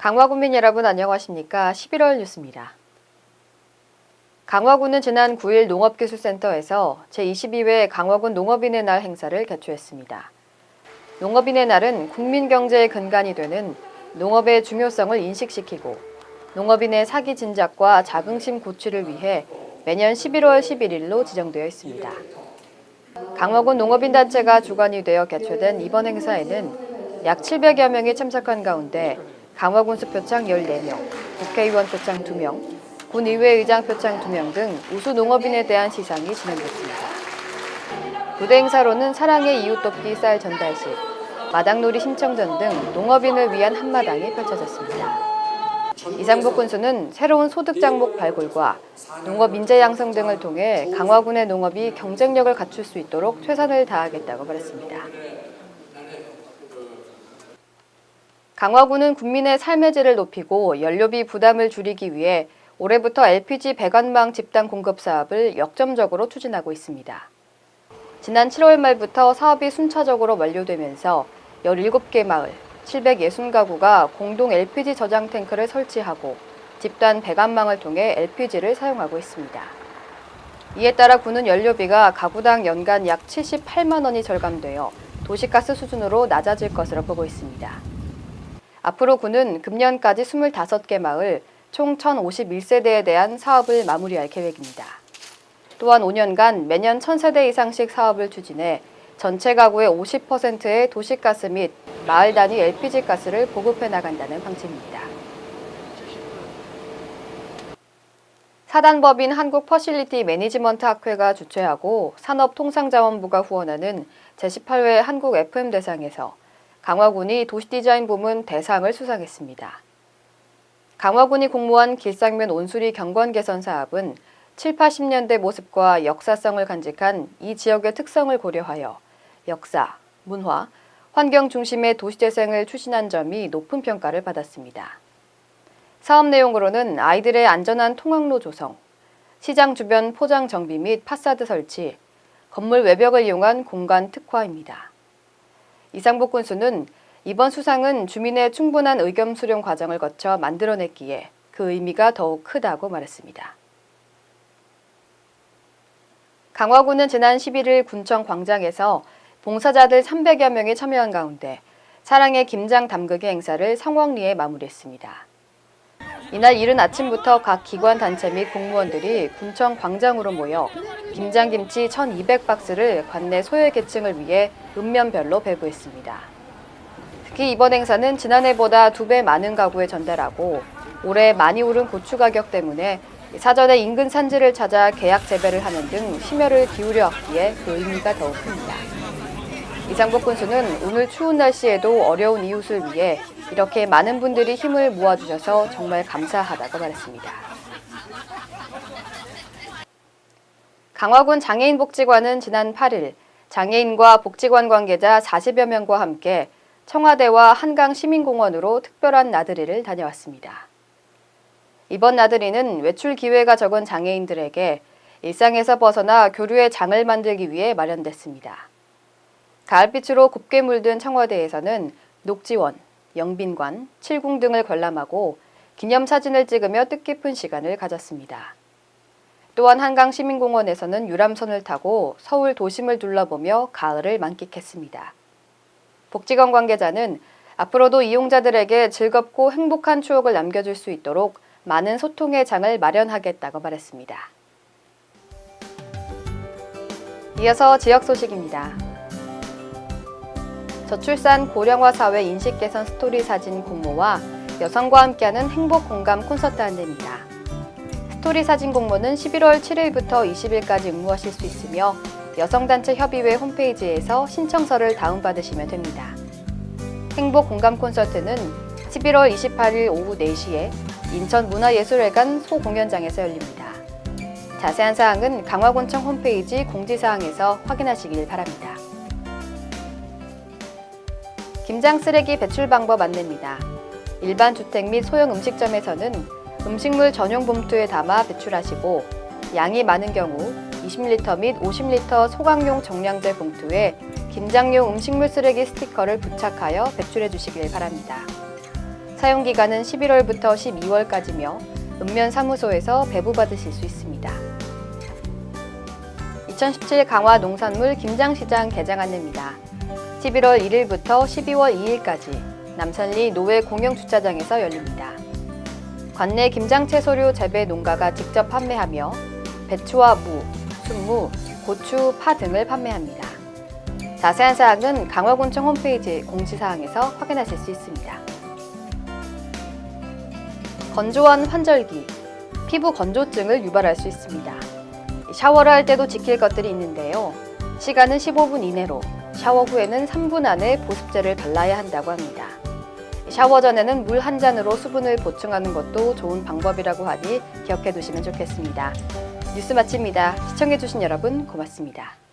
강화군민 여러분 안녕하십니까? 11월 뉴스입니다. 강화군은 지난 9일 농업기술센터에서 제22회 강화군 농업인의 날 행사를 개최했습니다. 농업인의 날은 국민 경제의 근간이 되는 농업의 중요성을 인식시키고 농업인의 사기 진작과 자긍심 고취를 위해 매년 11월 11일로 지정되어 있습니다. 강화군 농업인 단체가 주관이 되어 개최된 이번 행사에는 약 700여 명이 참석한 가운데 강화군수 표창 14명, 국회의원 표창 2명, 군의회 의장 표창 2명 등 우수 농업인에 대한 시상이 진행됐습니다. 부대 행사로는 사랑의 이웃 돕기 쌀 전달식, 마당놀이 심청전 등 농업인을 위한 한마당이 펼쳐졌습니다. 이상복 군수는 새로운 소득 장목 발굴과 농업 인재 양성 등을 통해 강화군의 농업이 경쟁력을 갖출 수 있도록 최선을 다하겠다고 말했습니다. 강화군은 국민의 삶의 질을 높이고 연료비 부담을 줄이기 위해 올해부터 LPG 배관망 집단 공급 사업을 역점적으로 추진하고 있습니다. 지난 7월 말부터 사업이 순차적으로 완료되면서 17개 마을, 760가구가 공동 LPG 저장 탱크를 설치하고 집단 배관망을 통해 LPG를 사용하고 있습니다. 이에 따라 군은 연료비가 가구당 연간 약 78만 원이 절감되어 도시가스 수준으로 낮아질 것으로 보고 있습니다. 앞으로 군은 금년까지 25개 마을 총 1,051세대에 대한 사업을 마무리할 계획입니다. 또한 5년간 매년 1,000세대 이상씩 사업을 추진해 전체 가구의 50%의 도시가스 및 마을 단위 LPG 가스를 보급해 나간다는 방침입니다. 사단법인 한국 퍼실리티 매니지먼트 학회가 주최하고 산업통상자원부가 후원하는 제18회 한국 FM 대상에서 강화군이 도시디자인 부문 대상을 수상했습니다. 강화군이 공모한 길상면 온수리 경관 개선 사업은 7, 80년대 모습과 역사성을 간직한 이 지역의 특성을 고려하여 역사, 문화, 환경 중심의 도시재생을 추진한 점이 높은 평가를 받았습니다. 사업 내용으로는 아이들의 안전한 통학로 조성, 시장 주변 포장 정비 및 파사드 설치, 건물 외벽을 이용한 공간 특화입니다. 이상복 군수는 이번 수상은 주민의 충분한 의견 수렴 과정을 거쳐 만들어냈기에 그 의미가 더욱 크다고 말했습니다. 강화군은 지난 11일 군청 광장에서 봉사자들 300여 명이 참여한 가운데 사랑의 김장 담그기 행사를 성황리에 마무리했습니다. 이날 이른 아침부터 각 기관 단체 및 공무원들이 군청 광장으로 모여 김장김치 1,200박스를 관내 소외 계층을 위해 읍면별로 배부했습니다. 특히 이번 행사는 지난해보다 두 배 많은 가구에 전달하고 올해 많이 오른 고추 가격 때문에 사전에 인근 산지를 찾아 계약 재배를 하는 등 심혈을 기울여 왔기에 그 의미가 더욱 큽니다. 이상복 군수는 오늘 추운 날씨에도 어려운 이웃을 위해 이렇게 많은 분들이 힘을 모아주셔서 정말 감사하다고 말했습니다. 강화군 장애인복지관은 지난 8일 장애인과 복지관 관계자 40여 명과 함께 청와대와 한강 시민공원으로 특별한 나들이를 다녀왔습니다. 이번 나들이는 외출 기회가 적은 장애인들에게 일상에서 벗어나 교류의 장을 만들기 위해 마련됐습니다. 가을빛으로 곱게 물든 청와대에서는 녹지원, 영빈관, 칠궁 등을 관람하고 기념사진을 찍으며 뜻깊은 시간을 가졌습니다. 또한 한강 시민공원에서는 유람선을 타고 서울 도심을 둘러보며 가을을 만끽했습니다. 복지관 관계자는 앞으로도 이용자들에게 즐겁고 행복한 추억을 남겨줄 수 있도록 많은 소통의 장을 마련하겠다고 말했습니다. 이어서 지역 소식입니다. 저출산 고령화 사회 인식 개선 스토리 사진 공모와 여성과 함께하는 행복 공감 콘서트 안내입니다. 스토리 사진 공모는 11월 7일부터 20일까지 응모하실 수 있으며 여성단체 협의회 홈페이지에서 신청서를 다운받으시면 됩니다. 행복 공감 콘서트는 11월 28일 오후 4시에 인천문화예술회관 소공연장에서 열립니다. 자세한 사항은 강화군청 홈페이지 공지사항에서 확인하시길 바랍니다. 김장 쓰레기 배출 방법 안내입니다. 일반 주택 및 소형 음식점에서는 음식물 전용 봉투에 담아 배출하시고 양이 많은 경우 20리터 및 50리터 소각용 정량제 봉투에 김장용 음식물 쓰레기 스티커를 부착하여 배출해 주시길 바랍니다. 사용 기간은 11월부터 12월까지며 읍면 사무소에서 배부받으실 수 있습니다. 2017 강화 농산물 김장시장 개장 안내입니다. 11월 1일부터 12월 2일까지 남산리 노회 공영주차장에서 열립니다. 관내 김장채 소류 재배 농가가 직접 판매하며 배추와 무, 순무, 고추, 파 등을 판매합니다. 자세한 사항은 강화군청 홈페이지 공지사항에서 확인하실 수 있습니다. 건조한 환절기, 피부 건조증을 유발할 수 있습니다. 샤워를 할 때도 지킬 것들이 있는데요. 시간은 15분 이내로, 샤워 후에는 3분 안에 보습제를 발라야 한다고 합니다. 샤워 전에는 물 한 잔으로 수분을 보충하는 것도 좋은 방법이라고 하니 기억해 두시면 좋겠습니다. 뉴스 마칩니다. 시청해 주신 여러분 고맙습니다.